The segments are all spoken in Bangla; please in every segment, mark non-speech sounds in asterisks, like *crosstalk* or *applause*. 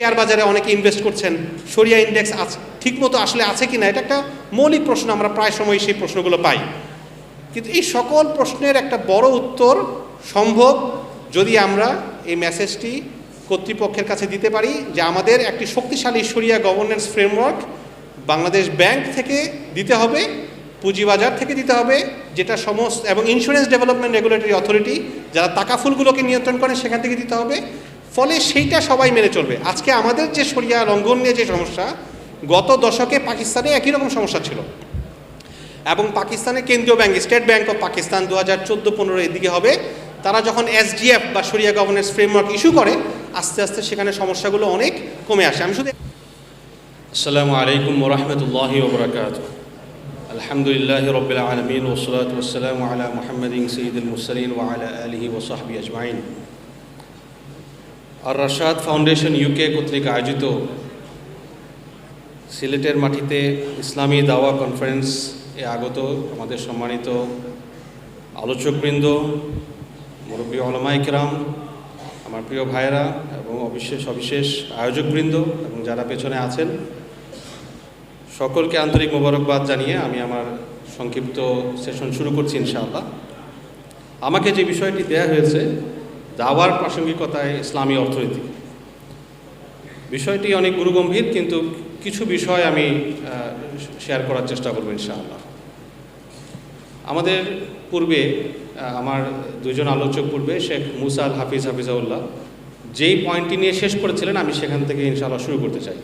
শেয়ার বাজারে অনেকে ইনভেস্ট করছেন। সরিয়া ইন্ডেক্স আছে ঠিকমতো আসলে আছে কি না এটা একটা মৌলিক প্রশ্ন, আমরা প্রায় সময় সেই প্রশ্নগুলো পাই। কিন্তু এই সকল প্রশ্নের একটা বড় উত্তর সম্ভব যদি আমরা এই মেসেজটি কর্তৃপক্ষের কাছে দিতে পারি যে আমাদের একটি শক্তিশালী সরিয়া গভর্নেন্স ফ্রেমওয়ার্ক বাংলাদেশ ব্যাংক থেকে দিতে হবে, পুঁজিবাজার থেকে দিতে হবে, যেটা সমস্ত এবং ইন্স্যুরেন্স ডেভেলপমেন্ট রেগুলেটরি অথরিটি যারা টাকাফুলগুলোকে নিয়ন্ত্রণ করে সেখান থেকে দিতে হবে। ফলে সেইটা সবাই মেনে চলবে। আজকে আমাদের যে সরিয়া লঙ্ঘন নিয়ে যে সমস্যা, গত দশকে পাকিস্তানে একই রকম সমস্যা ছিল। এবং পাকিস্তানের কেন্দ্রীয় bank, State Bank of Pakistan দু হাজার চোদ্দ পনেরো এদিকে হবে। তারা যখন এসডিএফ বা সরিয়া গভর্নেন্স ফ্রেমওয়ার্ক ইস্যু করে, আস্তে আস্তে সেখানে সমস্যাগুলো অনেক কমে আসে। আমি শুধু আসসালামু আলাইকুম রহমতুল্লাহ ওবরাকাত। আলহামদুলিল্লাহ রবিল আলমিন ওসলাত ওসালাম আলা মোহাম্মদিন সঈদুল মুসলিন ওয়া আলা আলহি ওসাহাবি আজমাইন। আর রাশাদ ফাউন্ডেশন ইউকে কর্তৃক আয়োজিত সিলেটের মাটিতে ইসলামী দাওয়া কনফারেন্স এ আগত আমাদের সম্মানিত আলোচকবৃন্দ, মুরব্বী ওলামাইকরাম আমার প্রিয় ভাইয়েরা এবং অবিশেষ অবিশেষ আয়োজকবৃন্দ এবং যারা পেছনে আছেন, সকলকে আন্তরিক মোবারকবাদ জানিয়ে আমি আমার সংক্ষিপ্ত সেশন শুরু করছি ইনশাআল্লাহ। আমাকে যে বিষয়টি দেয়া হয়েছে দাওয়ার প্রাসঙ্গিকতায় ইসলামী অর্থনীতি। বিষয়টি অনেক গুরুগম্ভীর, কিন্তু কিছু বিষয় আমি শেয়ার করার চেষ্টা করব ইনশাআল্লাহ। আমাদের পূর্বে আমার দুজন আলোচক পূর্বে, শেখ মুসাল হাফিজ হাফিজাউল্লাহ, যেই পয়েন্টটি নিয়ে শেষ করেছিলেন, আমি সেখান থেকে ইনশাআল্লাহ শুরু করতে চাই।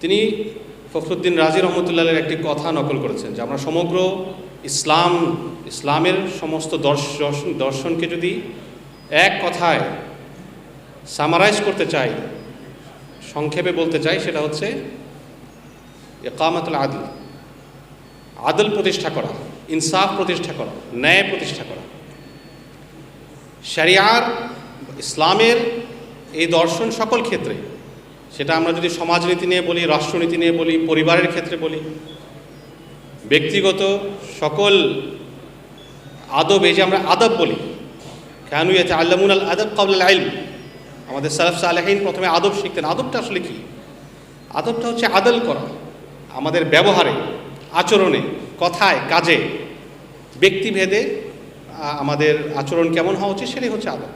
তিনি ফখরুদ্দিন রাজি রহমতুল্লাহের একটি কথা নকল করেছেন যে, আমরা সমগ্র ইসলাম, ইসলামের সমস্ত দর্শ- দর্শন দর্শনকে যদি এক কথায় সামারাইজ করতে চাই, সংক্ষেপে বলতে চাই, সেটা হচ্ছে একামাতুল আদিল। আদল প্রতিষ্ঠা করা, ইনসাফ প্রতিষ্ঠা করা, ন্যায় প্রতিষ্ঠা করা। শরিয়ার, ইসলামের এই দর্শন সকল ক্ষেত্রে, সেটা আমরা যদি সমাজনীতি নিয়ে বলি, রাষ্ট্রনীতি নিয়ে বলি, পরিবারের ক্ষেত্রে বলি, ব্যক্তিগত সকল আদব এই যে আমরা আদব বলি কেন ইয়াতে আল্লামুন আল আদব কাবুল আইল আমাদের সালাফ সালেহীন প্রথমে আদব শিখতেন। আদবটা আসলে কি? আদবটা হচ্ছে আদল করা। আমাদের ব্যবহারে, আচরণে, কথায়, কাজে, ব্যক্তিভেদে আমাদের আচরণ কেমন হওয়া উচিত সেটাই হচ্ছে আদব।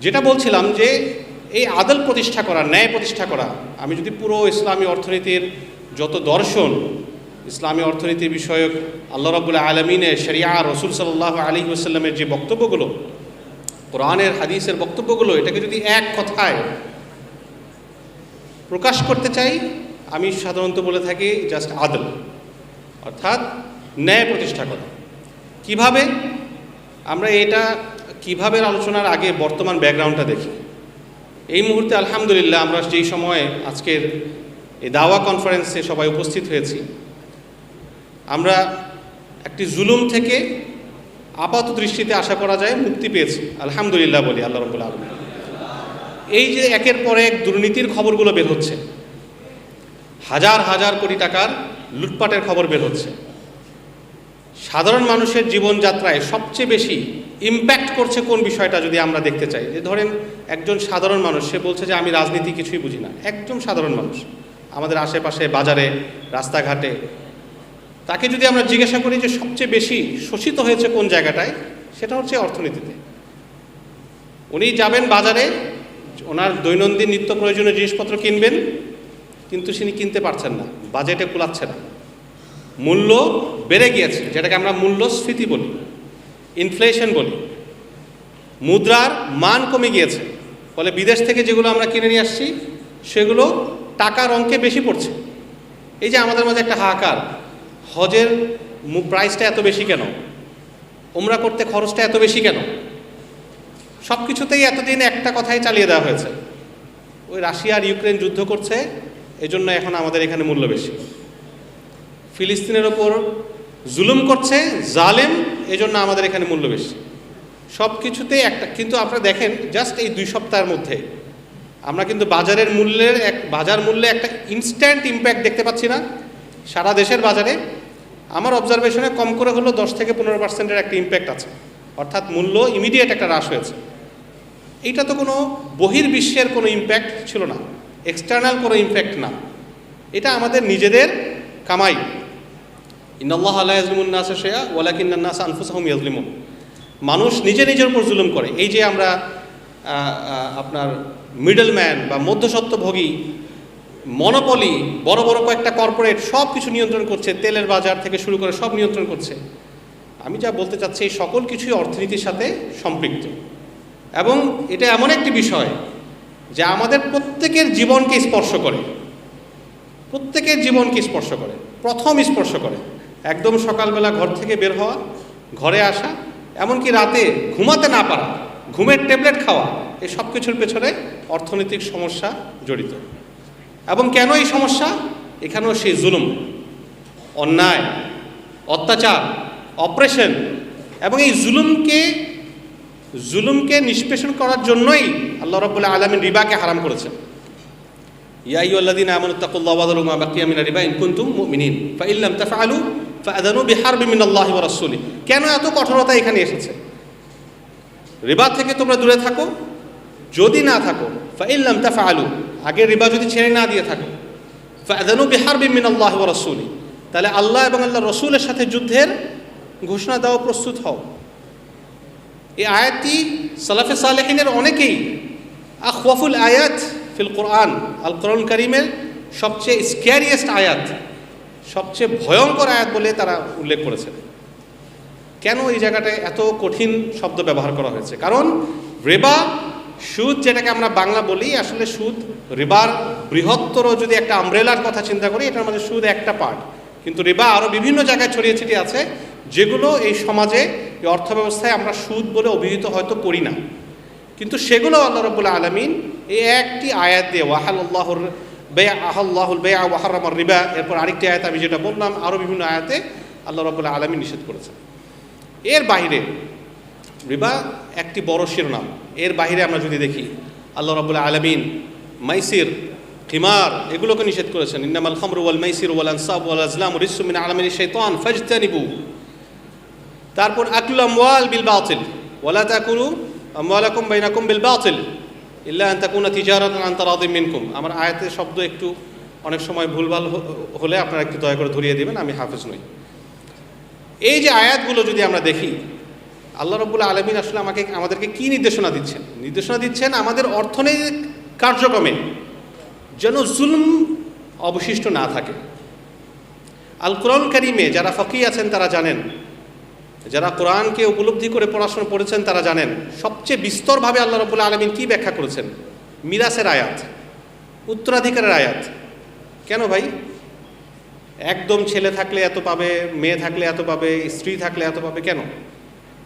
যেটা বলছিলাম যে এই আদল প্রতিষ্ঠা করা, ন্যায় প্রতিষ্ঠা করা, আমি যদি পুরো ইসলামী অর্থনীতির যত দর্শন ইসলামী অর্থনীতি বিষয়ক আল্লাহ রাবুল আলমিনের শরিয়া রসুল সাল্লাহ আলী ওসাল্লামের যে বক্তব্যগুলো, কোরআনের, হাদিসের বক্তব্যগুলো, এটাকে যদি এক কথায় প্রকাশ করতে চাই, আমি সাধারণত বলে থাকি জাস্ট আদল, অর্থাৎ ন্যায় প্রতিষ্ঠা করা। কীভাবে? আমরা এটা কীভাবে আলোচনার আগে বর্তমান ব্যাকগ্রাউন্ডটা দেখি। এই মুহূর্তে আলহামদুলিল্লাহ আমরা যেই সময়ে আজকের এই দাওয়া কনফারেন্সে সবাই উপস্থিত হয়েছি আমরা একটি জুলুম থেকে আপাত দৃষ্টিতে আশা করা যায় মুক্তি পেয়েছি। আলহামদুলিল্লাহ বলি, আল্লাহ রবুল আলম এই যে একের পর এক দুর্নীতির খবরগুলো বের হচ্ছে, হাজার হাজার কোটি টাকার লুটপাটের খবর বের হচ্ছে। সাধারণ মানুষের জীবনযাত্রায় সবচেয়ে বেশি ইম্প্যাক্ট করছে কোন বিষয়টা যদি আমরা দেখতে চাই? যে ধরেন একজন সাধারণ মানুষ, সে বলছে যে আমি রাজনীতি কিছুই বুঝি না। একজন সাধারণ মানুষ, আমাদের আশেপাশে বাজারে, রাস্তাঘাটে তাকে যদি আমরা জিজ্ঞাসা করি যে সবচেয়ে বেশি শোষিত হয়েছে কোন জায়গাটায়, সেটা হচ্ছে অর্থনীতিতে। উনি যাবেন বাজারে, ওনার দৈনন্দিন নিত্য প্রয়োজনীয় জিনিসপত্র কিনবেন, কিন্তু তিনি কিনতে পারছেন না, বাজেটে কুলাচ্ছে না। মূল্য বেড়ে গিয়েছে, যেটাকে আমরা মূল্যস্ফীতি বলি ইনফ্লেশন বলি। মুদ্রার মান কমে গিয়েছে, ফলে বিদেশ থেকে যেগুলো আমরা কিনে নিয়ে আসছি, সেগুলো টাকার অঙ্কে বেশি পড়ছে। এই যে আমাদের মাঝে একটা হাহাকার হজের প্রাইসটা এত বেশি কেন? ওমরা করতে খরচটা এত বেশি কেন? সব কিছুতেই এতদিন একটা কথাই চালিয়ে দেওয়া হয়েছে। ওই রাশিয়া আর ইউক্রেন যুদ্ধ করছে, এজন্য এখন আমাদের এখানে মূল্য বেশি। ফিলিস্তিনের ওপর জুলুম করছে, জালেম, এজন্য আমাদের এখানে মূল্য বেশি। সব কিছুতেই একটা কিন্তু আপনারা দেখেন জাস্ট এই দুই সপ্তাহের মধ্যে আমরা কিন্তু বাজারের মূল্যের এক বাজার মূল্যে একটা ইনস্ট্যান্ট ইম্প্যাক্ট দেখতে পাচ্ছি না। সারা দেশের বাজারে আমার অবজারভেশনে কম করে হলো দশ থেকে পনেরো পার্সেন্টের একটা ইম্প্যাক্ট আছে। অর্থাৎ মূল্য ইমিডিয়েট একটা হ্রাস হয়েছে। এইটা তো কোনো বহির্বিশ্বের কোনো ইম্প্যাক্ট ছিল না। এক্সটার্নাল কোনো ইম্প্যাক্ট না। এটা আমাদের নিজেদের কামাই। ইন্নআল্লাহ আল্লাহ ইয়াজলিমুন নাস শেয়া ওয়ালাকিন নাস আনফুসাহুম ইয়াজলিমুন মানুষ নিজে নিজের উপর জুলুম করে। এই যে আমরা আপনার মিডল ম্যান বা মধ্যস্বত্বভোগী মনোপলি বড় বড় কয়েকটা কর্পোরেট সব কিছু নিয়ন্ত্রণ করছে, তেলের বাজার থেকে শুরু করে সব নিয়ন্ত্রণ করছে। আমি যা বলতে চাচ্ছি, এই সকল কিছুই অর্থনীতির সাথে সম্পৃক্ত। এবং এটা এমন একটি বিষয় যে আমাদের প্রত্যেকের জীবনকে স্পর্শ করে। প্রত্যেকের জীবনকে স্পর্শ করে। প্রথম স্পর্শ করে। একদম সকালবেলা ঘর থেকে বের হওয়া, ঘরে আসা, এমনকি রাতে ঘুমাতে না পারা, ঘুমের ট্যাবলেট খাওয়া, এই সব কিছুর পেছনে অর্থনৈতিক সমস্যা জড়িত। এবং কেন এই সমস্যা? এখানেও সেই জুলুম, অন্যায়, অত্যাচার, অপারেশন এবং এই জুলুমকে জুলুমকে নিষ্পেষণ করার জন্যই আল্লাহ রব্বুল্লাহ আলমিন রিবাকে হারাম করেছেন। রিবা কেন এত কঠোরতা এখানে এসেছে? রিবা থেকে তোমরা দূরে থাকো, যদি না থাকো ফা ইল্লাম তাফআলু আগে রিবা যদি ছেড়ে না দিয়ে থাকো। ফাআযানু বিহারবি মিনাল্লাহি ওয়া রাসূলি। তাহলে আল্লাহ এবং আল্লাহ রসুলের সাথে যুদ্ধের ঘোষণা দেওয়া প্রস্তুত হও। এই আয়াতটি সালাফে সালেহিনের অনেকেই আখওয়াফুল আয়াত ফিল কোরআন, আল কোরআন করিমের সবচেয়ে স্ক্যারিয়েস্ট আয়াত, সবচেয়ে ভয়ঙ্কর আয়াত বলে তারা উল্লেখ করেছেন। কেন এই জায়গাটায় এত কঠিন শব্দ ব্যবহার করা হয়েছে? কারণ রেবা, সুদ যেটাকে আমরা বাংলা বলি, আসলে সুদ রিবার বৃহত্তর যদি একটা আমব্রেলার কথা চিন্তা করি, এটার মধ্যে সুদ একটা পার্ট। কিন্তু রিবা আরও বিভিন্ন জায়গায় ছড়িয়ে ছিটিয়ে আছে, যেগুলো এই সমাজে, এই অর্থব্যবস্থায় আমরা সুদ বলে অভিহিত হয়তো করি না। কিন্তু সেগুলো আল্লাহ রবুল্লা আলমিন এই একটি আয়াত দিয়ে ওয়াহাল আল্লাহর বে আহাল্লাহুল বে ওয়াহার রিবা এরপর আরেকটি আয়াত আমি যেটা বললাম আরও বিভিন্ন আয়াতে আল্লাহ রবুল্লা আলমিন নিষেধ করেছেন। এর বাইরে রিবা একটি বড় শিরোনাম। এর বাইরে আমরা যদি দেখি, আল্লাহ রবুল্লা আলমিন মাইসির, খিমার, এগুলোকে নিষেধ করেছেন। ইন্নামাল খামরু ওয়াল মাইসির ওয়াল আনসাব ওয়াল আজলাম রিসুমিন আলমিন শৈতান ফজতানিবু। তারপর আকুল আমওয়াল বিল বাতিল। ওয়ালা তাকুলু আমওয়ালাকুম বাইনাকুম বিল বাতিল। ইল্লা আন তাকুনা তিজারাতান আন তারাদিম মিনকুম। আমার আয়াতের শব্দ একটু অনেক সময় ভুলভাল হলে আপনারা একটু দয়া করে ধরিয়ে দেবেন, আমি হাফেজ নই। এই যে আয়াতগুলো যদি আমরা দেখি, আল্লাহ রব্বুল্লা আলমিন আসলে আমাকে, আমাদেরকে কি নির্দেশনা দিচ্ছেন? নির্দেশনা দিচ্ছেন আমাদের অর্থনৈতিক কার্যক্রমে যেন জুলুম অবশিষ্ট না থাকে। আল কোরআন কারিমে যারা ফকি আছেন তারা জানেন, যারা কোরআনকে উপলব্ধি করে পড়াশোনা পড়েছেন তারা জানেন, সবচেয়ে বিস্তরভাবে আল্লাহ রব্বুল্লা আলমিন কী ব্যাখ্যা করেছেন? মিরাসের আয়াত, উত্তরাধিকারের আয়াত। কেন ভাই? একদম ছেলে থাকলে এত পাবে, মেয়ে থাকলে এত পাবে, স্ত্রী থাকলে এত পাবে কেন?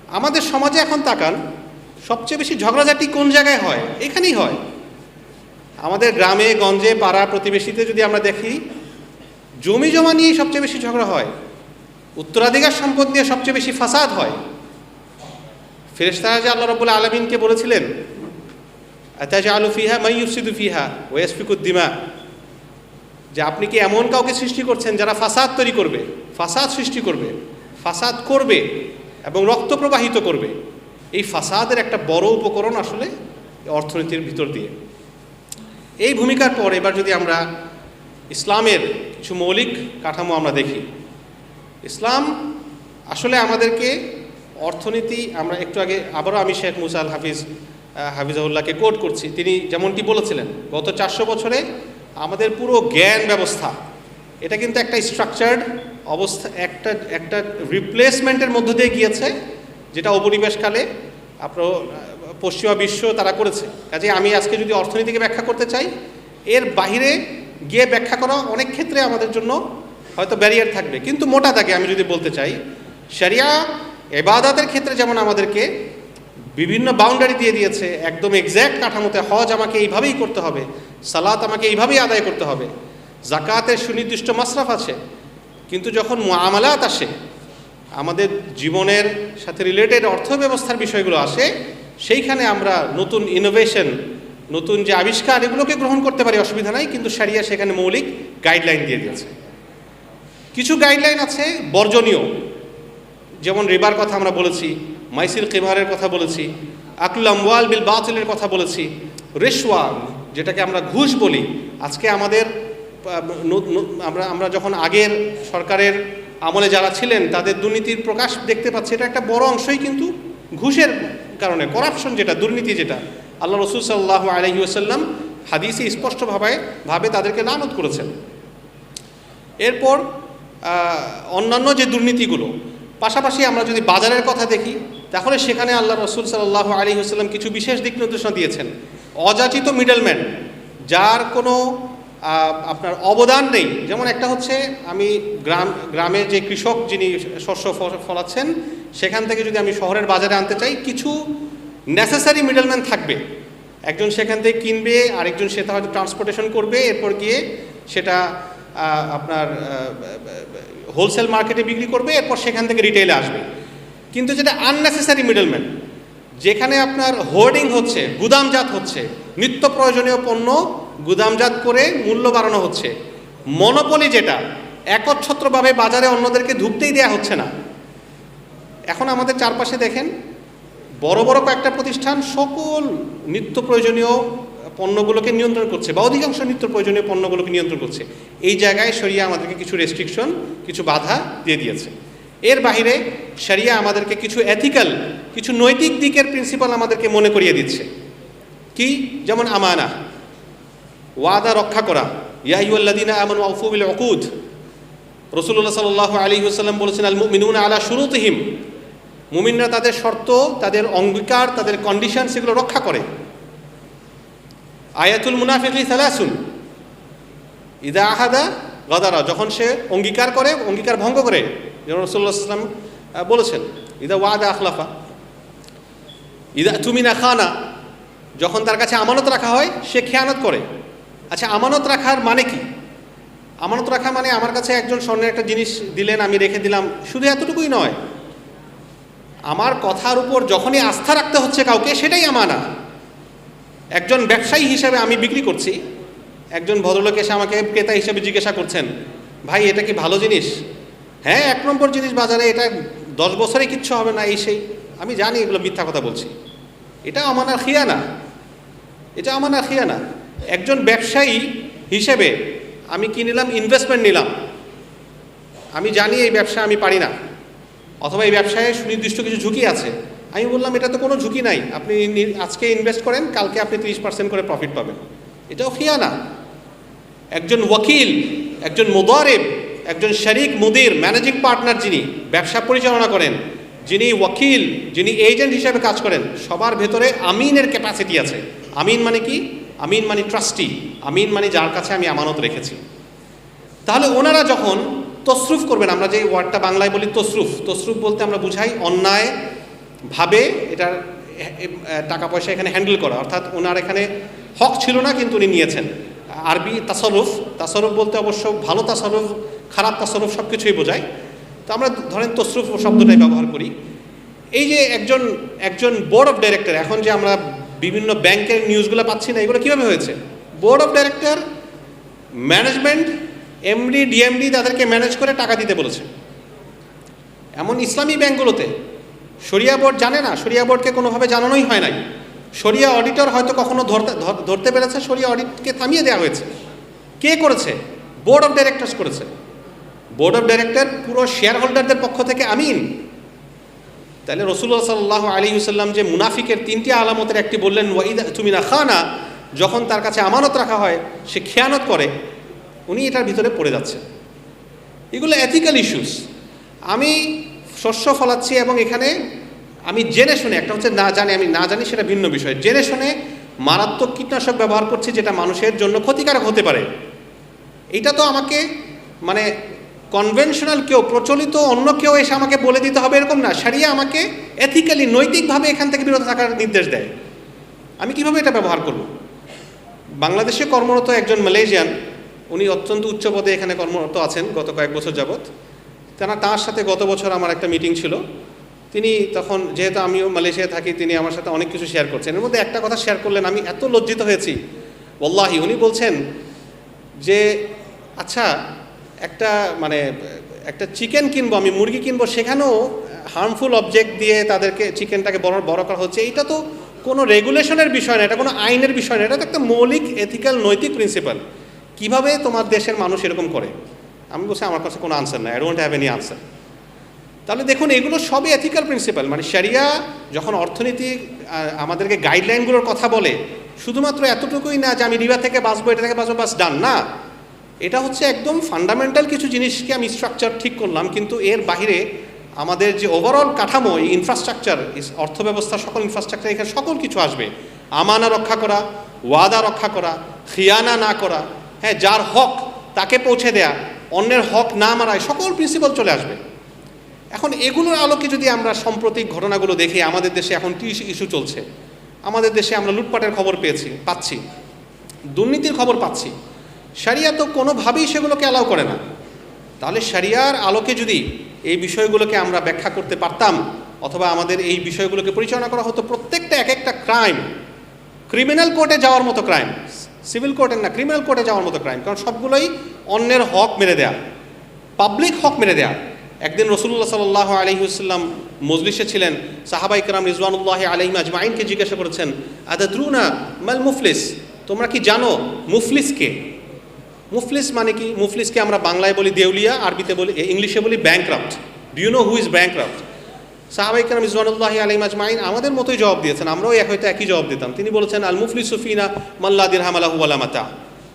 আমাদের সমাজে এখন তাকান, সবচেয়ে বেশি ঝগড়াঝাটি কোন জায়গায় হয়? এখানেই হয়। আমাদের গ্রামে, গঞ্জে, পাড়া প্রতিবেশীতে যদি আমরা দেখি, জমি জমা নিয়েই সবচেয়ে বেশি ঝগড়া হয়, উত্তরাধিকার সম্পদ নিয়ে সবচেয়ে বেশি ফাসাদ হয়। ফেরেশতারা যে আল্লাহ রবুল্লা আলমিনকে বলেছিলেন আলু ফিহা মাইয়ুসিদু ফিহা ওয়াসফিকুদ্দিমা যে আপনি কি এমন কাউকে সৃষ্টি করছেন যারা ফাসাদ তৈরি করবে, ফাসাদ সৃষ্টি করবে, ফাসাদ করবে এবং রক্ত প্রবাহিত করবে। এই ফাসাদের একটা বড় উপকরণ আসলে অর্থনীতির ভিতর দিয়ে। এই ভূমিকার পর এবার যদি আমরা ইসলামের কিছু মৌলিক কাঠামো আমরা দেখি, ইসলাম আসলে আমাদেরকে অর্থনীতি, আমরা একটু আগে আবারও আমি শেখ মুসাল হাফিজ হাফিজাউল্লাহকে কোট করছি। তিনি যেমনটি বলেছিলেন, গত চারশো বছরে আমাদের পুরো জ্ঞান ব্যবস্থা, এটা কিন্তু একটা স্ট্রাকচার্ড অবস্থা, একটা একটা রিপ্লেসমেন্টের মধ্য দিয়ে গিয়েছে, যেটা উপনিবেশকালে, আপনার পশ্চিমা বিশ্ব তারা করেছে। কাজে আমি আজকে যদি অর্থনীতিকে ব্যাখ্যা করতে চাই, এর বাইরে গিয়ে ব্যাখ্যা করা অনেক ক্ষেত্রে আমাদের জন্য হয়তো ব্যারিয়ার থাকবে। কিন্তু মোটা দাগে আমি যদি বলতে চাই শরিয়া এবাদাতের ক্ষেত্রে যেমন আমাদেরকে বিভিন্ন বাউন্ডারি দিয়ে দিয়েছে, একদম এক্স্যাক্ট কাঠামোতে হজ আমাকে এইভাবেই করতে হবে, সালাত আমাকে এইভাবেই আদায় করতে হবে জাকাতের সুনির্দিষ্ট মাসরাফ আছে, কিন্তু যখন মুআমালাত আসে, আমাদের জীবনের সাথে রিলেটেড অর্থ ব্যবস্থার বিষয়গুলো আসে সেইখানে আমরা নতুন ইনোভেশন নতুন যে আবিষ্কার, এগুলোকে গ্রহণ করতে পারি, অসুবিধা নাই, কিন্তু সারিয়া সেখানে মৌলিক গাইডলাইন দিয়ে দিয়েছে। কিছু গাইডলাইন আছে বর্জনীয়। যেমন রিবার কথা আমরা বলেছি, মাইসির কেমারের কথা বলেছি ওয়াল বিল বাতিলের কথা বলেছি রেশওয়া যেটাকে আমরা ঘুষ বলি, আজকে আমাদের আমরা আমরা যখন আগের সরকারের আমলে যারা ছিলেন, তাদের দুর্নীতির প্রকাশ দেখতে পাচ্ছি, এটা একটা বড় অংশই কিন্তু ঘুষের কারণে করাপশন যেটা, দুর্নীতি যেটা, আল্লাহ রসুল সাল্লাহ আলহি আসাল্লাম হাদিসে স্পষ্টভাবে ভাবে তাদেরকে লানত করেছেন। এরপর অন্যান্য যে দুর্নীতিগুলো, পাশাপাশি আমরা যদি বাজারের কথা দেখি, তাহলে সেখানে আল্লাহ রসুল সাল্লাহ আলী হাসলাম কিছু বিশেষ দিক নির্দেশনা দিয়েছেন। অযাচিত মিডলম্যান যার কোনো আপনার অবদান নেই। যেমন একটা হচ্ছে, আমি গ্রাম, গ্রামের যে কৃষক যিনি শস্য ফলাচ্ছেন, সেখান থেকে যদি আমি শহরের বাজারে আনতে চাই, কিছু নেসেসারি মিডলম্যান থাকবে। একজন সেখান থেকে কিনবে, আরেকজন সেটা হয়তো ট্রান্সপোর্টেশন করবে, এরপর গিয়ে সেটা আপনার হোলসেল মার্কেটে বিক্রি করবে, এরপর সেখান থেকে রিটেলে আসবে। কিন্তু যেটা আননেসেসারি মিডলম্যান যেখানে আপনার হোর্ডিং হচ্ছে, গুদামজাত হচ্ছে, নিত্য প্রয়োজনীয় পণ্য গুদামজাত করে মূল্য বাড়ানো হচ্ছে। মনোপলি যেটা, একচ্ছত্রভাবে বাজারে অন্যদেরকে ঢুকতেই দেওয়া হচ্ছে না। এখন আমাদের চারপাশে দেখেন, বড় বড় কয়েকটা প্রতিষ্ঠান সকল নিত্য প্রয়োজনীয় পণ্যগুলোকে নিয়ন্ত্রণ করছে বা অধিকাংশ নিত্য প্রয়োজনীয় পণ্যগুলোকে নিয়ন্ত্রণ করছে। এই জায়গায় সরিয়া আমাদেরকে কিছু রেস্ট্রিকশন কিছু বাধা দিয়ে দিয়েছে। এর বাইরে শরিয়া আমাদেরকে কিছু এথিক্যাল কিছু নৈতিক দিকের প্রিন্সিপাল আমাদেরকে মনে করিয়ে দিচ্ছে। কি? যেমন আমানা ওয়াদা রক্ষা করা। ইয়াহিউল্লাদিনা আমন আউফুবিল অকুদ রসুল্লাহ সাল্লাহ আলী হুসাল্লাম বলেছেন আল মিনুন আলা শুরুতহিম। মুমিনরা তাদের শর্ত, তাদের অঙ্গীকার, তাদের কন্ডিশন সেগুলো রক্ষা করে। আয়াতুল মুনাফিকলি সালাসুন। ইদা আহাদা গদারা, যখন সে অঙ্গীকার করে, অঙ্গীকার ভঙ্গ করে, যেমন রসুল্লাহ সাল্লাম বলেছেন, ইদা ওয়াদা আখলাফা। ইদা তুমি না খানা। যখন তার কাছে আমানত রাখা হয়, সে খেয়ানত করে। আচ্ছা আমানত রাখার মানে কি? আমানত রাখা মানে আমার কাছে একজন স্বর্ণের একটা জিনিস দিলেন, আমি রেখে দিলাম। শুধু এতটুকুই নয়, আমার কথার উপর যখনই আস্থা রাখতে হচ্ছে কাউকে, সেটাই আমানা। একজন ব্যবসায়ী হিসেবে আমি বিক্রি করছি। একজন ভদ্রলোক এসে আমাকে ক্রেতা হিসেবে জিজ্ঞাসা করছেন, ভাই, এটা কি ভালো জিনিস? হ্যাঁ এক নম্বর জিনিস বাজারে, এটা দশ বছরে কিচ্ছু হবে না, এই সেই। আমি জানি এগুলো মিথ্যা কথা বলছি। এটা আমানার খিয়ানা। এটা আমানার খিয়ানা। একজন ব্যবসায়ী হিসেবে আমি কি নিলাম? ইনভেস্টমেন্ট নিলাম। আমি জানি এই ব্যবসা আমি পারি না। অথবা এই ব্যবসায় সুনির্দিষ্ট কিছু ঝুঁকি আছে। আমি বললাম, এটা তো কোনো ঝুঁকি নাই। আপনি আজকে ইনভেস্ট করেন, কালকে আপনি ত্রিশ পার্সেন্ট করে প্রফিট পাবেন। এটাও খিয়ানা একজন ওয়াকিল, একজন মোদারেব, একজন শরিক মুদির ম্যানেজিং পার্টনার যিনি, ব্যবসা পরিচালনা করেন, যিনি ওয়াকিল, যিনি এজেন্ট হিসাবে কাজ করেন, সবার ভেতরে আমিনের ক্যাপাসিটি আছে। আমিন মানে কি? আমিন মানে ট্রাস্টি আমিন মানে যার কাছে আমি আমানত রেখেছি। তাহলে ওনারা যখন তসরুফ করবেন, আমরা যে ওয়ার্ডটা বাংলায় বলি তসরুফ তসরুফ বলতে আমরা বুঝাই অন্যায় ভাবে এটার টাকা পয়সা এখানে হ্যান্ডেল করা। অর্থাৎ ওনার এখানে হক ছিল না, কিন্তু উনি নিয়েছেন। আরবি তাসরুফ তাসরুফ বলতে অবশ্য ভালো তাসরুফ, খারাপ তাসরুফ সব কিছুই বোঝায়। তো আমরা ধরেন তসরুফ শব্দটাই ব্যবহার করি। এই যে একজন একজন বোর্ড অফ ডাইরেক্টর এখন যে আমরা বিভিন্ন ব্যাংকের নিউজগুলো পাচ্ছি না, এগুলো কীভাবে হয়েছে? Board of director management MD DMD তাদেরকে ম্যানেজ করে টাকা দিতে বলেছে। এমন ইসলামী ব্যাংকগুলোতে শরিয়া বোর্ড জানে না, শরিয়া বোর্ডকে কোনোভাবে জানানোই হয় নাই। শরিয়া অডিটর হয়তো কখনো ধরতে, ধর- ধরতে পেরেছে, শরিয়া অডিটকে থামিয়ে দেওয়া হয়েছে। কে করেছে? বোর্ড অফ ডাইরেক্টরস করেছে। বোর্ড অফ ডাইরেক্টর পুরো শেয়ার হোল্ডারদের পক্ষ থেকে আমিন। তাহলে রসুল্লাহ সাল্লাহ আলী হুসাল্লাম যে মুনাফিকের তিনটি আলামতের একটি বললেন ওয়াইদ তুমি না খানা যখন তার কাছে আমানত রাখা হয়, সে খেয়ানত করে, উনি এটার ভিতরে পড়ে যাচ্ছে। এগুলো এথিক্যাল ইস্যুস আমি শস্য ফলাচ্ছি এবং এখানে আমি জেনে শুনে, একটা হচ্ছে না জানি, আমি না জানি সেটা ভিন্ন বিষয়। জেনে শুনে মারাত্মক কীটনাশক ব্যবহার করছি, যেটা মানুষের জন্য ক্ষতিকারক হতে পারে। এইটা তো আমাকে মানে কনভেনশনাল কেউ প্রচলিত, অন্য কেউ এসে আমাকে বলে দিতে হবে এরকম না। সারিয়া আমাকে এথিক্যালি নৈতিকভাবে এখান থেকে বিরত থাকার নির্দেশ দেয়। আমি কীভাবে এটা ব্যবহার করব? বাংলাদেশে কর্মরত একজন মালয়েশিয়ান, উনি অত্যন্ত উচ্চ পদে এখানে কর্মরত আছেন গত কয়েক বছর যাবৎ। তারা তার সাথে গত বছর আমার একটা মিটিং ছিল। তিনি তখন, যেহেতু আমিও মালয়েশিয়ায় থাকি, তিনি আমার সাথে অনেক কিছু শেয়ার করছেন। এর মধ্যে একটা কথা শেয়ার করলেন, আমি এত লজ্জিত হয়েছি। ওল্লাহি উনি বলছেন যে আচ্ছা একটা মানে একটা চিকেন কিনবো, আমি মুরগি কিনবো, সেখানেও হার্মফুল অবজেক্ট দিয়ে তাদেরকে চিকেনটাকে বড় বড় করা হচ্ছে। এইটা তো কোনো রেগুলেশনের বিষয় না, এটা কোনো আইনের বিষয় না, এটা তো একটা মৌলিক এথিক্যাল নৈতিক প্রিন্সিপাল কীভাবে তোমার দেশের মানুষ এরকম করে? আমি বলছি, আমার কাছে কোনো আনসার নাই I don't have any answer তাহলে দেখুন, এগুলো সবই এথিক্যাল প্রিন্সিপাল মানে শরিয়া যখন অর্থনীতি আমাদেরকে গাইডলাইনগুলোর কথা বলে, শুধুমাত্র এতটুকুই না যে আমি রিবা থেকে বাঁচবো, এটা থেকে বাঁচবো বাস ডান না। এটা হচ্ছে একদম ফান্ডামেন্টাল কিছু জিনিসকে আমি স্ট্রাকচার ঠিক করলাম, কিন্তু এর বাইরে আমাদের যে ওভারঅল কাঠামো ইনফ্রাস্ট্রাকচার অর্থব্যবস্থা সকল ইনফ্রাস্ট্রাকচার এখানে সকল কিছু আসবে। আমানা রক্ষা করা, ওয়াদা রক্ষা করা, খিয়ানা না করা হ্যাঁ যার হক তাকে পৌঁছে দেয়া, অন্যের হক না মারায় সকল প্রিন্সিপাল চলে আসবে। এখন এগুলোর আলোকে যদি আমরা সাম্প্রতিক ঘটনাগুলো দেখি, আমাদের দেশে এখন কি ইস্যু চলছে। আমাদের দেশে আমরা লুটপাটের খবর পেয়েছি, পাচ্ছি। দুর্নীতির খবর পাচ্ছি। সারিয়া তো কোনোভাবেই সেগুলোকে অ্যালাউ করে না। তাহলে সারিয়ার আলোকে যদি এই বিষয়গুলোকে আমরা ব্যাখ্যা করতে পারতাম, অথবা আমাদের এই বিষয়গুলোকে পরিচালনা করা হতো, প্রত্যেকটা এক একটা ক্রাইম ক্রিমিনাল কোর্টে যাওয়ার মতো ক্রাইম সিভিল কোর্টের না ক্রিমিনাল কোর্টে যাওয়ার মতো ক্রাইম কারণ সবগুলোই অন্যের হক মেরে দেয়া পাবলিক হক মেরে দেয়া। একদিন রসুল্লাহ সাল্লাহ আলহিউসাল্লাম মজলিসে ছিলেন সাহাবাই কালাম রিজওয়ানুল্লাহ আলহিম আজমাইনকে জিজ্ঞাসা করেছেন আদা দ্রুনা মাল মুফলিস? তোমরা কি জানো মুফলিসকে মুফলিস মানে কি? মুফলিসকে আমরা বাংলায় বলি দেউলিয়া, আরবিতে বলি ইংলিশে বলি bankrupt do you know who is bankrupt সাহাবাই কালাম ইজওয়ানুল্লাহ আলহিম আজমাইন আমাদের মতোই জবাব দিয়েছেন, আমরাও এক হয়তো একই জবাব দিতাম। তিনি বলেছেন আল মুফলিস সুফিনা মাল্লা দিরহাম আলাহু আলামাতা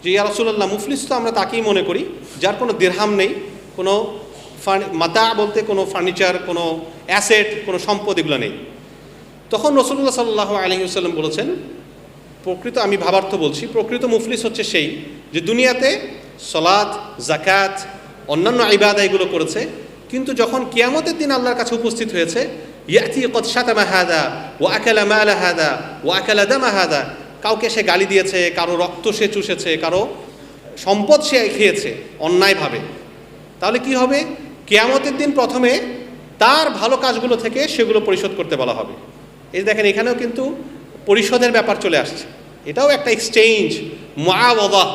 যে, ইয়া রসুল্লাহ মুফলিস তো আমরা তাকেই মনে করি, যার কোনো দিরহাম নেই, কোনো মাতা বলতে কোনো ফার্নিচার, কোনো অ্যাসেট, কোনো সম্পদ এগুলো নেই। তখন রসুল্লাহ সাল্লাহ আলহিউসাল্লাম বলেছেন, প্রকৃত আমি ভাবার্থ বলছি, প্রকৃত মুফলিস হচ্ছে সেই যে দুনিয়াতে সলাদ জাকাত অন্যান্য ইবাদা এগুলো করেছে, কিন্তু যখন কিয়ামতের দিন আল্লাহর কাছে উপস্থিত হয়েছে, ইয়াতি কদ সাতামা হাদা ও আকালা মালা হাদা ও দামা হাদা, কাউকে সে গালি দিয়েছে, কারও রক্ত সে চুষেছে, কারও সম্পদ সে খেয়েছে অন্যায়ভাবে, তাহলে কি হবে? কেয়ামতের দিন প্রথমে তার ভালো কাজগুলো থেকে সেগুলো পরিশোধ করতে বলা হবে। এই দেখেন, এখানেও কিন্তু পরিশোধের ব্যাপার চলে আসছে। এটাও একটা এক্সচেঞ্জ মুআওয়াদা।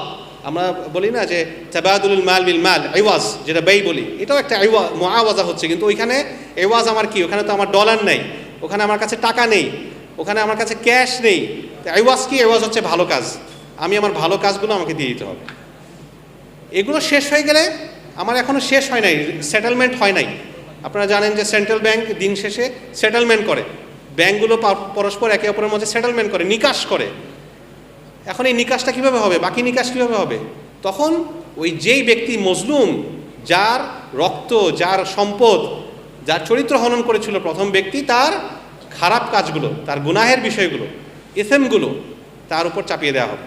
আমরা বলি না যে তাবাদুল মাল বিল মাল আইওয়াজ যেটা ব্যয় বলি, এটাও একটা মুআওয়াজা হচ্ছে, কিন্তু ওইখানে এওয়াজ আমার কি? ওখানে তো আমার ডলার নেই, ওখানে আমার কাছে টাকা নেই, ওখানে আমার কাছে ক্যাশ নেই। আইওয়াজ কি? আইওয়াজ হচ্ছে ভালো কাজ। আমি আমার ভালো কাজগুলো আমাকে দিয়ে দিতে হবে। এগুলো শেষ হয়ে গেলে আমার এখনও শেষ হয় নাই সেটেলমেন্ট হয় নাই। আপনারা জানেন যে সেন্ট্রাল ব্যাংক দিন শেষে সেটেলমেন্ট করে। ব্যাংকগুলো পরস্পর একে অপরের মধ্যে সেটেলমেন্ট করে, নিকাশ করে। এখন এই নিকাশটা কীভাবে হবে? বাকি নিকাশ কীভাবে হবে? তখন ওই যেই ব্যক্তি মজলুম, যার রক্ত, যার সম্পদ, যার চরিত্র হনন করেছিল প্রথম ব্যক্তি, তার খারাপ কাজগুলো, তার গুনাহের বিষয়গুলো এসএমগুলো তার উপর চাপিয়ে দেওয়া হবে।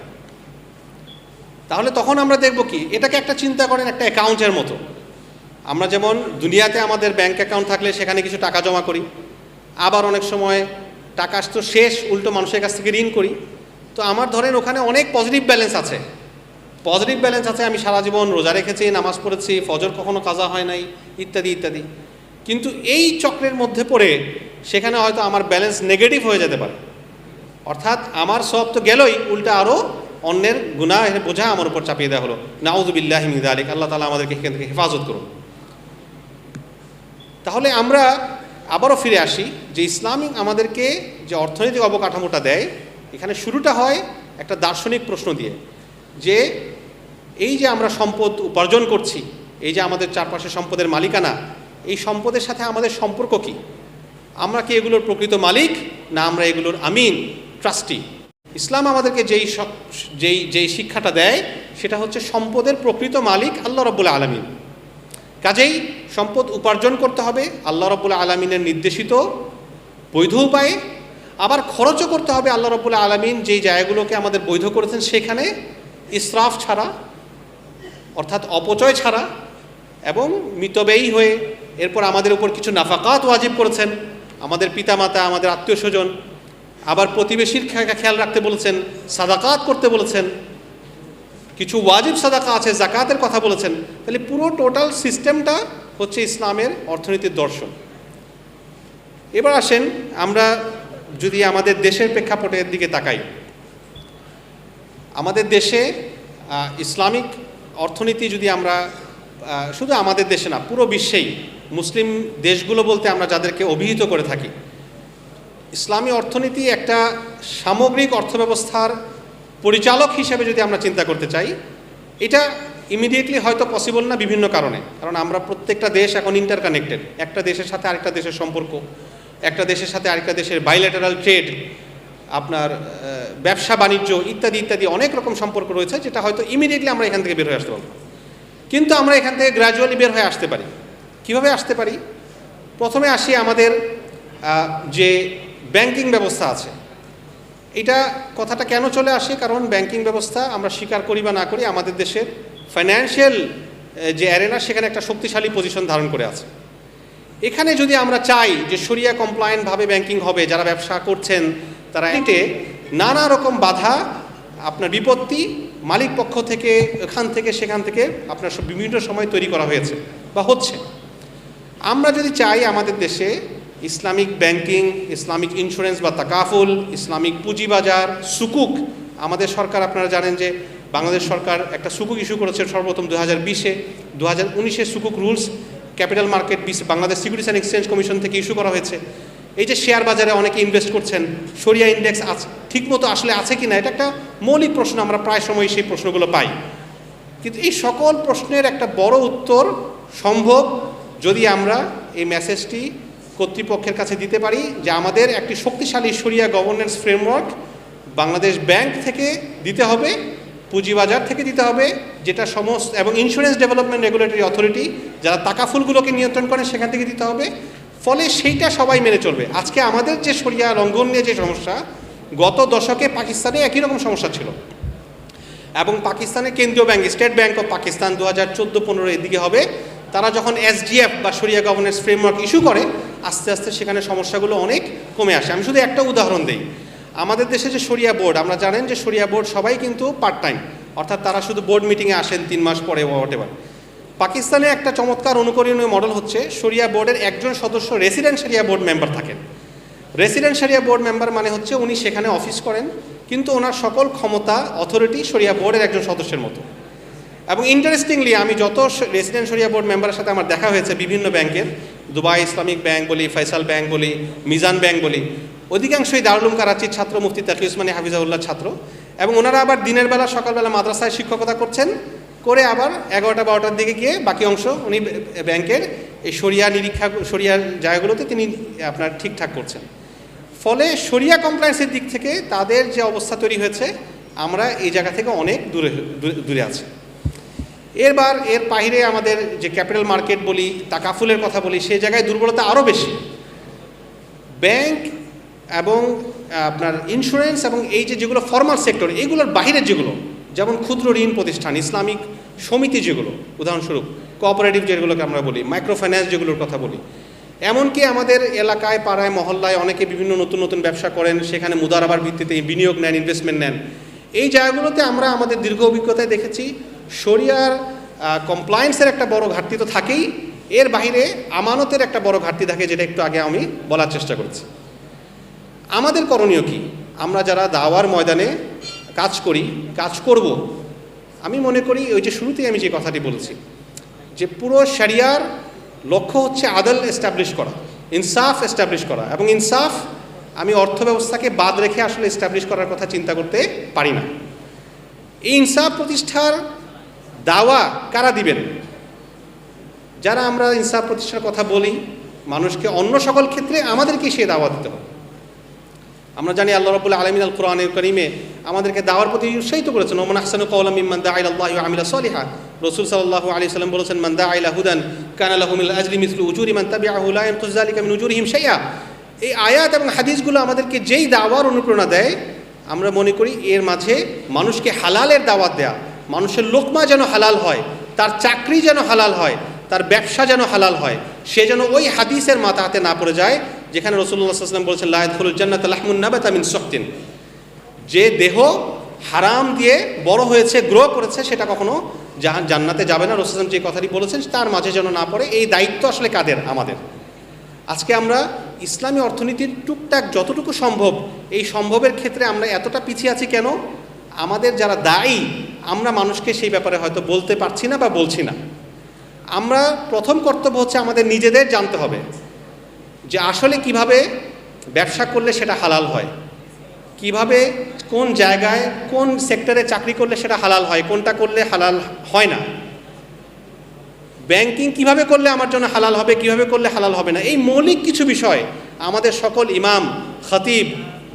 তাহলে তখন আমরা দেখব কি, এটাকে একটা চিন্তা করেন একটা অ্যাকাউন্টের মতো। আমরা যেমন দুনিয়াতে আমাদের ব্যাংক অ্যাকাউন্ট থাকলে সেখানে কিছু টাকা জমা করি, আবার অনেক সময় টাকা তো শেষ, উল্টো মানুষের কাছ থেকে ঋণ করি। তো আমার ধরেন ওখানে অনেক পজিটিভ ব্যালেন্স আছে। পজিটিভ ব্যালেন্স আছে, আমি সারা জীবন রোজা রেখেছি, নামাজ পড়েছি, ফজর কখনো কাজা হয় নাই, ইত্যাদি ইত্যাদি। কিন্তু এই চক্রের মধ্যে পড়ে সেখানে হয়তো আমার ব্যালেন্স নেগেটিভ হয়ে যেতে পারে। অর্থাৎ আমার সব তো গেলই, উল্টা আরও অন্যের গুনাহ বোঝা আমার উপর চাপিয়ে দেওয়া হলো। নাউজুবিল্লাহ মিদ আলিক আল্লাহ তালা আমাদেরকে এখান থেকে হেফাজত করুন। তাহলে আমরা আবারও ফিরে আসি যে ইসলামিক আমাদেরকে যে অর্থনৈতিক অবকাঠামোটা দেয় এখানে শুরুটা হয় একটা দার্শনিক প্রশ্ন দিয়ে, যে এই যে আমরা সম্পদ উপার্জন করছি, এই যে আমাদের চারপাশে সম্পদের মালিকানা, এই সম্পদের সাথে আমাদের সম্পর্ক কি? আমরা কি এগুলোর প্রকৃত মালিক না আমরা এগুলোর আমিন, ট্রাস্টি? ইসলাম আমাদেরকে যেই যেই যেই শিক্ষাটা দেয়, সেটা হচ্ছে সম্পদের প্রকৃত মালিক আল্লাহ রব্বুল আলমিন। কাজেই সম্পদ উপার্জন করতে হবে, আল্লাহ রব্বুল আলমিনের নির্দেশিত বৈধ উপায়ে আবার খরচও করতে হবে আল্লাহ রবুল্লা আলমিন যেই জায়গাগুলোকে আমাদের বৈধ করেছেন সেখানে ইসরাফ ছাড়া, অর্থাৎ অপচয় ছাড়া এবং মিতব্যয়ী হয়ে এরপর আমাদের উপর কিছু নাফাকাত ওয়াজিব করেছেন। আমাদের পিতামাতা, আমাদের আত্মীয় স্বজন আবার প্রতিবেশীর খেয়াল রাখতে বলেছেন, সাদাকাত করতে বলেছেন, কিছু ওয়াজিব সাদাকা আছে জাকাতের কথা বলেছেন। তাহলে পুরো টোটাল সিস্টেমটা হচ্ছে ইসলামের অর্থনীতির দর্শন। এবার আসেন আমরা যদি আমাদের দেশের প্রেক্ষাপটের দিকে তাকাই, আমাদের দেশে ইসলামিক অর্থনীতি যদি আমরা শুধু আমাদের দেশে না, পুরো বিশ্বেই মুসলিম দেশগুলো বলতে আমরা যাদেরকে অভিহিত করে থাকি, ইসলামী অর্থনীতি একটা সামগ্রিক অর্থব্যবস্থার পরিচালক হিসেবে যদি আমরা চিন্তা করতে চাই, এটা ইমিডিয়েটলি হয়তো পসিবল না বিভিন্ন কারণে। কারণ আমরা প্রত্যেকটা দেশ এখন ইন্টারকানেক্টেড একটা দেশের সাথে আরেকটা দেশের সম্পর্ক। একটা দেশের সাথে আরেকটা দেশের বাইলেটারাল ট্রেড আপনার ব্যবসা, বাণিজ্য ইত্যাদি ইত্যাদি অনেক রকম সম্পর্ক রয়েছে, যেটা হয়তো ইমিডিয়েটলি আমরা এখান থেকে বের হয়ে আসতে পারব। কিন্তু আমরা এখান থেকে গ্র্যাজুয়ালি বের হয়ে আসতে পারি। কীভাবে আসতে পারি? প্রথমে আসি আমাদের যে ব্যাংকিং ব্যবস্থা আছে। এটা কথাটা কেন চলে আসে? কারণ ব্যাংকিং ব্যবস্থা আমরা স্বীকার করি বা না করি আমাদের দেশের ফাইন্যান্সিয়াল যে অ্যারেনা সেখানে একটা শক্তিশালী পজিশন ধারণ করে আছে। এখানে যদি আমরা চাই যে সরিয়া কমপ্লায়েন্টভাবে ব্যাংকিং হবে, যারা ব্যবসা করছেন, তারা এতে নানা রকম বাধা, আপনার বিপত্তি মালিক পক্ষ থেকে, এখান থেকে, সেখান থেকে আপনার বিভিন্ন সময় তৈরি করা হয়েছে বা হচ্ছে। আমরা যদি চাই আমাদের দেশে ইসলামিক ব্যাংকিং, ইসলামিক ইন্স্যুরেন্স বা তাকাফুল, ইসলামিক পুঁজিবাজার সুকুক, আমাদের সরকার আপনারা জানেন যে বাংলাদেশ সরকার একটা সুকুক ইস্যু করেছে সর্বপ্রথম দু হাজার বিশে দু হাজার উনিশে সুকুক rules capital market Bangladesh Securities and Exchange Commission থেকে ইস্যু করা হয়েছে। এই যে শেয়ার বাজারে অনেকে ইনভেস্ট করছেন, সরিয়া ইন্ডেক্স আছে ঠিকমতো আসলে আছে কি না এটা একটা মৌলিক প্রশ্ন, আমরা প্রায় সময় সেই প্রশ্নগুলো পাই। কিন্তু এই সকল প্রশ্নের একটা বড় উত্তর সম্ভব যদি আমরা এই মেসেজটি কর্তৃপক্ষের কাছে দিতে পারি যে আমাদের একটি শক্তিশালী সরিয়া গভর্নেন্স ফ্রেমওয়ার্ক বাংলাদেশ ব্যাংক থেকে দিতে হবে। পুঁজিবাজার থেকে দিতে হবে, যেটা সমস্ত, এবং ইন্স্যুরেন্স ডেভেলপমেন্ট রেগুলেটরি অথরিটি যারা টাকাফুলগুলোকে নিয়ন্ত্রণ করে সেখান থেকে দিতে হবে। ফলে সেইটা সবাই মেনে চলবে। আজকে আমাদের যে সরিয়া লঙ্ঘন নিয়ে যে সমস্যা, গত দশকে পাকিস্তানে একই রকম সমস্যা ছিল। এবং পাকিস্তানের কেন্দ্রীয় bank, State Bank of Pakistan দু হাজার চোদ্দ পনেরো এদিকে হবে। তারা যখন এসডিএফ বা সরিয়া গভর্নেন্স ফ্রেমওয়ার্ক ইস্যু করে, আস্তে আস্তে সেখানে সমস্যাগুলো অনেক কমে আসে। আমি শুধু একটা উদাহরণ দিই। আমাদের দেশে যে সরিয়া বোর্ড, আমরা জানেন যে সরিয়া বোর্ড সবাই কিন্তু পার্ট টাইম অর্থাৎ তারা শুধু বোর্ড মিটিংয়ে আসেন তিন মাস পরে হোয়াট এভার পাকিস্তানে একটা চমৎকার অনুকরণীয় মডেল হচ্ছে সরিয়া বোর্ডের একজন সদস্য রেসিডেন্ট বোর্ড মেম্বার থাকেন। রেসিডেন্ট সরিয়া বোর্ড মেম্বার মানে হচ্ছে উনি সেখানে অফিস করেন, কিন্তু ওনার সকল ক্ষমতা অথরিটি সরিয়া বোর্ডের একজন সদস্যের মতো। এবং ইন্টারেস্টিংলি আমি যত রেসিডেন্ট সরিয়া বোর্ড মেম্বারের সাথে আমার দেখা হয়েছে বিভিন্ন ব্যাংকের দুবাই ইসলামিক ব্যাংক বলি, ফয়সাল ব্যাংক বলি, মিজান ব্যাংক বলি অধিকাংশই দারুলুম করাচির ছাত্র, মুফতি তাকি উসমানী হাফিজাউল্লাহ ছাত্র এবং ওনারা আবার দিনের বেলা, সকালবেলা মাদ্রাসায় শিক্ষকতা করছেন, করে আবার এগারোটা বারোটার দিকে গিয়ে বাকি অংশ উনি ব্যাংকের এই সরিয়া নিরীক্ষা সরিয়ার জায়গাগুলোতে তিনি আপনার ঠিকঠাক করছেন। ফলে সরিয়া কমপ্লায়েন্সের দিক থেকে তাদের যে অবস্থা তৈরি হয়েছে, আমরা এই জায়গা থেকে অনেক দূরে দূরে- আছি। এরবার এর বাইরে আমাদের যে ক্যাপিটাল মার্কেট বলি তাকাফুলের কথা বলি, সেই জায়গায় দুর্বলতা আরও বেশি। ব্যাংক এবং আপনার ইন্স্যুরেন্স এবং এই যে যেগুলো ফর্মাল সেক্টর এগুলোর বাইরের যেগুলো, যেমন ক্ষুদ্র ঋণ প্রতিষ্ঠান, ইসলামিক সমিতি যেগুলো, উদাহরণস্বরূপ কোঅপারেটিভ যেগুলোকে আমরা বলি মাইক্রো ফাইন্যান্স যেগুলোর কথা বলি, এমনকি আমাদের এলাকায়, পাড়ায়, মহল্লায় অনেকে বিভিন্ন নতুন নতুন ব্যবসা করেন, সেখানে মুদারাবার ভিত্তিতে বিনিয়োগ নেন ইনভেস্টমেন্ট নেন। এই জায়গাগুলোতে আমরা আমাদের দীর্ঘ অভিজ্ঞতায় দেখেছি, শরিয়ার কমপ্লায়েন্সের একটা বড় ঘাটতি তো থাকেই, এর বাইরে আমানতের একটা বড় ঘাটতি থাকে, যেটা একটু আগে আমি বলার চেষ্টা করেছি। আমাদের করণীয় কি? আমরা যারা দাওয়ার ময়দানে কাজ করি, কাজ করব, আমি মনে করি ওই যে শুরুতেই আমি যে কথাটি বলেছি, যে পুরো শরিয়ার লক্ষ্য হচ্ছে আদল এস্টাবলিশ করা, ইনসাফ এস্টাবলিশ করা এবং ইনসাফ আমি অর্থ ব্যবস্থাকে বাদ রেখে আসলে এস্টাবলিশ করার কথা চিন্তা করতে পারি না। এই ইনসাফ প্রতিষ্ঠার দাওয়া কারা দিবেন? যারা আমরা ইনসাফ প্রতিষ্ঠার কথা বলি, মানুষকে অন্য সকল ক্ষেত্রে আমাদেরকে সে দাওয়া দিতে হবে। আমরা জানি আল্লাহ রবুল্লা আলমিন আল কোরআনের করিমে আমাদেরকে দাওয়ার প্রতি উৎসাহিত করেছেন ওমন আহসানু কৌলাম ইমান দা আল্লাহ আমিলা সলিহা। রসুল সাল্লাহ আলী সাল্লাম বলেছেন, মান দা আইলা হুদান কান আল্লাহমিল আজলি মিসলু উজুরি মান তাবি কামিন উজুরিহিম সাইয়া এই আয়াত এবং হাদিসগুলো আমাদেরকে যেই দাওয়ার অনুপ্রেরণা দেয়, আমরা মনে করি এর মাঝে মানুষকে হালালের দাওয়াত দেয়া, মানুষের লোকমা যেন হালাল হয়, তার চাকরি যেন হালাল হয়, তার ব্যবসা যেন হালাল হয়, সে যেন ওই হাদিসের মাথাতে না পড়ে যায় যেখানে রসুল্লাহ সাল্লাম বলছেন লায়দুল জান্নাত লাহমুন নাবাত আমিন শক্তিন যে দেহ হারাম দিয়ে বড় হয়েছে গ্রো করেছে, সেটা কখনো জান্নাতে যাবে না। রসুলাম যে কথাটি বলেছেন, তার মাঝে যেন না পড়ে, এই দায়িত্ব আসলে কাদের? আমাদের। আজকে আমরা ইসলামী অর্থনীতির টুকটাক যতটুকু সম্ভব, এই সম্ভবের ক্ষেত্রে আমরা এতটা পিছিয়ে আছি কেন? আমাদের যারা দায়ী, আমরা মানুষকে সেই ব্যাপারে হয়তো বলতে পারছি না বা বলছি না। আমরা প্রথম কর্তব্য হচ্ছে আমাদের নিজেদের জানতে হবে। যে আসলে কীভাবে ব্যবসা করলে সেটা হালাল হয়? কীভাবে, কোন জায়গায়, কোন সেক্টরে চাকরি করলে সেটা হালাল হয়? কোনটা করলে হালাল হয় না? ব্যাংকিং কীভাবে করলে আমার জন্য হালাল হবে, কীভাবে করলে হালাল হবে না? এই মৌলিক কিছু বিষয় আমাদের সকল ইমাম, খতিব,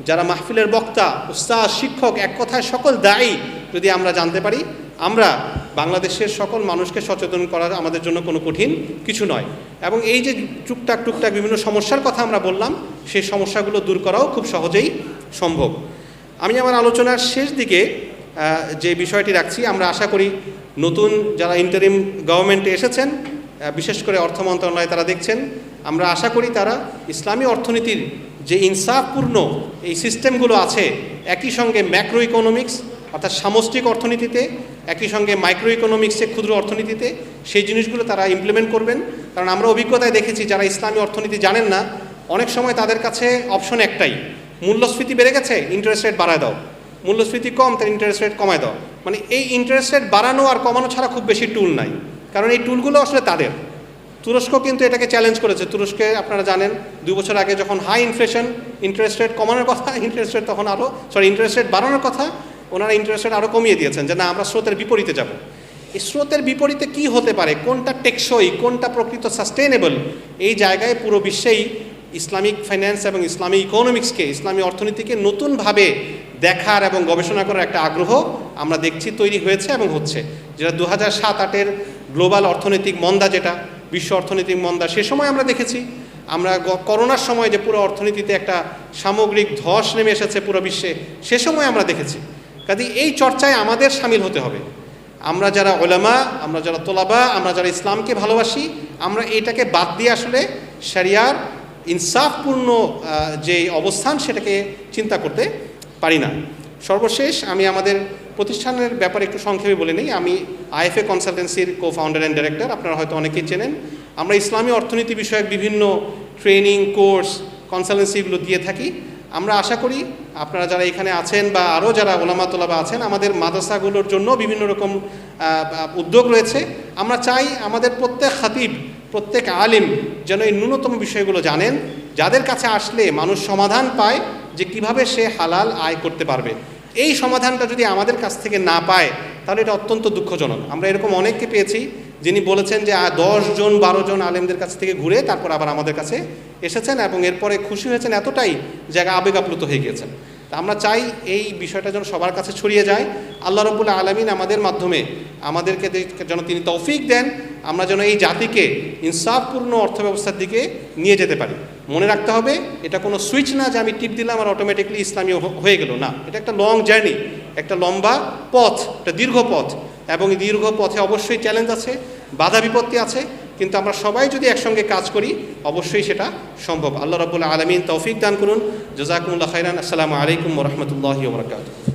যারা মাহফিলের বক্তা, উস্তাদ, শিক্ষক, এক কথায় সকল দায়ী যদি আমরা জানতে পারি, আমরা বাংলাদেশের সকল মানুষকে সচেতন করা আমাদের জন্য কোনো কঠিন কিছু নয়। এবং এই যে টুকটাক টুকটাক বিভিন্ন সমস্যার কথা আমরা বললাম, সেই সমস্যাগুলো দূর করাও খুব সহজেই সম্ভব। আমি আমার আলোচনার শেষ দিকে যে বিষয়টি রাখছি, আমরা আশা করি নতুন যারা ইন্টারিম গভর্নমেন্টে এসেছেন বিশেষ করে অর্থ মন্ত্রণালয়ে তারা দেখছেন, আমরা আশা করি তারা ইসলামী অর্থনীতির যে ইনসাফপূর্ণ এই সিস্টেমগুলো আছে, একই সঙ্গে ম্যাক্রো ইকোনমিক্স অর্থাৎ সামষ্টিক অর্থনীতিতে, একই সঙ্গে মাইক্রো ইকোনমিক্সে ক্ষুদ্র অর্থনীতিতে, সেই জিনিসগুলো তারা ইমপ্লিমেন্ট করবেন। কারণ আমরা অভিজ্ঞতায় দেখেছি, যারা ইসলামী অর্থনীতি জানেন না, অনেক সময় তাদের কাছে অপশন একটাই, মূল্যস্ফীতি বেড়ে গেছে ইন্টারেস্ট রেট বাড়ায় দাও। মূল্যস্ফীতি কম তার ইন্টারেস্ট রেট কমায় দাও। মানে এই ইন্টারেস্ট রেট বাড়ানো আর কমানো ছাড়া খুব বেশি টুল নাই। কারণ এই টুলগুলো আসলে তাদের। তুরস্ক কিন্তু এটাকে চ্যালেঞ্জ করেছে। তুরস্কে, আপনারা জানেন, দুই বছর আগে যখন হাই ইনফ্লেশন ইন্টারেস্ট রেট কমানোর কথা *laughs* ইন্টারেস্ট রেট তখন আরও সরি ইন্টারেস্ট রেট বাড়ানোর কথা ওনারা ইন্টারেস্ট রেট আরও কমিয়ে দিয়েছেন যে না, আমরা স্রোতের বিপরীতে যাব। এই স্রোতের বিপরীতে কি হতে পারে? কোনটা টেকসই? কোনটা প্রকৃত সাস্টেনেবল এই জায়গায় পুরো বিশ্বেই ইসলামিক ফাইন্যান্স এবং ইসলামী ইকোনমিক্সকে ইসলামী অর্থনীতিকে নতুনভাবে দেখার এবং গবেষণা করার একটা আগ্রহ আমরা দেখছি তৈরি হয়েছে এবং হচ্ছে। যেটা দু হাজার সাত আটের গ্লোবাল অর্থনৈতিক মন্দা যেটা, বিশ্ব অর্থনৈতিক মন্দা, সে সময় আমরা দেখেছি। আমরা করোনার সময় যে পুরো অর্থনীতিতে একটা সামগ্রিক ধস নেমে এসেছে পুরো বিশ্বে, সে সময় আমরা দেখেছি। কাজে এই চর্চায় আমাদের সামিল হতে হবে। আমরা যারা ওলামা, আমরা যারা তোলাবা, আমরা যারা ইসলামকে ভালোবাসি, আমরা এটাকে বাদ দিয়ে আসলে শরিয়ার ইনসাফপূর্ণ যে অবস্থান সেটাকে চিন্তা করতে পারি না। সর্বশেষ আমি আমাদের প্রতিষ্ঠানের ব্যাপারে একটু সংক্ষেপে বলে নিই। আমি আইএফএ কনসালটেন্সির কো ফাউন্ডার অ্যান্ড ডিরেক্টর আপনারা হয়তো অনেকেই চেনেন। আমরা ইসলামী অর্থনীতি বিষয়ক বিভিন্ন ট্রেনিং কোর্স কনসালটেন্সিগুলো দিয়ে থাকি। আমরা আশা করি আপনারা যারা এখানে আছেন বা আরও যারা ওলামা তোলাবা আছেন, আমাদের মাদ্রাসাগুলোর জন্য বিভিন্ন রকম উদ্যোগ রয়েছে। আমরা চাই আমাদের প্রত্যেক খাতিব, প্রত্যেক আলিম যেন এই ন্যূনতম বিষয়গুলো জানেন, যাদের কাছে আসলে মানুষ সমাধান পায় যে কীভাবে সে হালাল আয় করতে পারবে। এই সমাধানটা যদি আমাদের কাছ থেকে না পায়, তাহলে এটা অত্যন্ত দুঃখজনক। আমরা এরকম অনেককে পেয়েছি যিনি বলেছেন যে দশ জন, বারো জন আলেমদের কাছ থেকে ঘুরে তারপর আবার আমাদের কাছে এসেছেন এবং এরপরে খুশি হয়েছেন এতটাই জায়গা আবেগ আপ্লুত হয়ে গিয়েছেন। তা আমরা চাই এই বিষয়টা যেন সবার কাছে ছড়িয়ে যায়। আল্লাহ রবুল্লা আলমিন আমাদের মাধ্যমে আমাদেরকে যেন তিনি তৌফিক দেন, আমরা যেন এই জাতিকে ইনসাফপূর্ণ অর্থব্যবস্থার দিকে নিয়ে যেতে পারি। মনে রাখতে হবে, এটা কোনো সুইচ না যে, আমি টিপ দিলাম আর অটোমেটিকলি ইসলামী হয়ে গেল। না, এটা একটা লং জার্নি, একটা লম্বা পথ, একটা দীর্ঘ পথ। এবং দীর্ঘ পথে অবশ্যই চ্যালেঞ্জ আছে, বাধা বিপত্তি আছে, কিন্তু আমরা সবাই যদি একসঙ্গে কাজ করি, অবশ্যই সেটা সম্ভব। আল্লাহ রবুল্লা আলমিন তৌফিক দান করুন। জোজাকুল্লাহ খাইরান আসসালামু আলাইকুম রহমতুল্লাহ ওবরাকাতুহ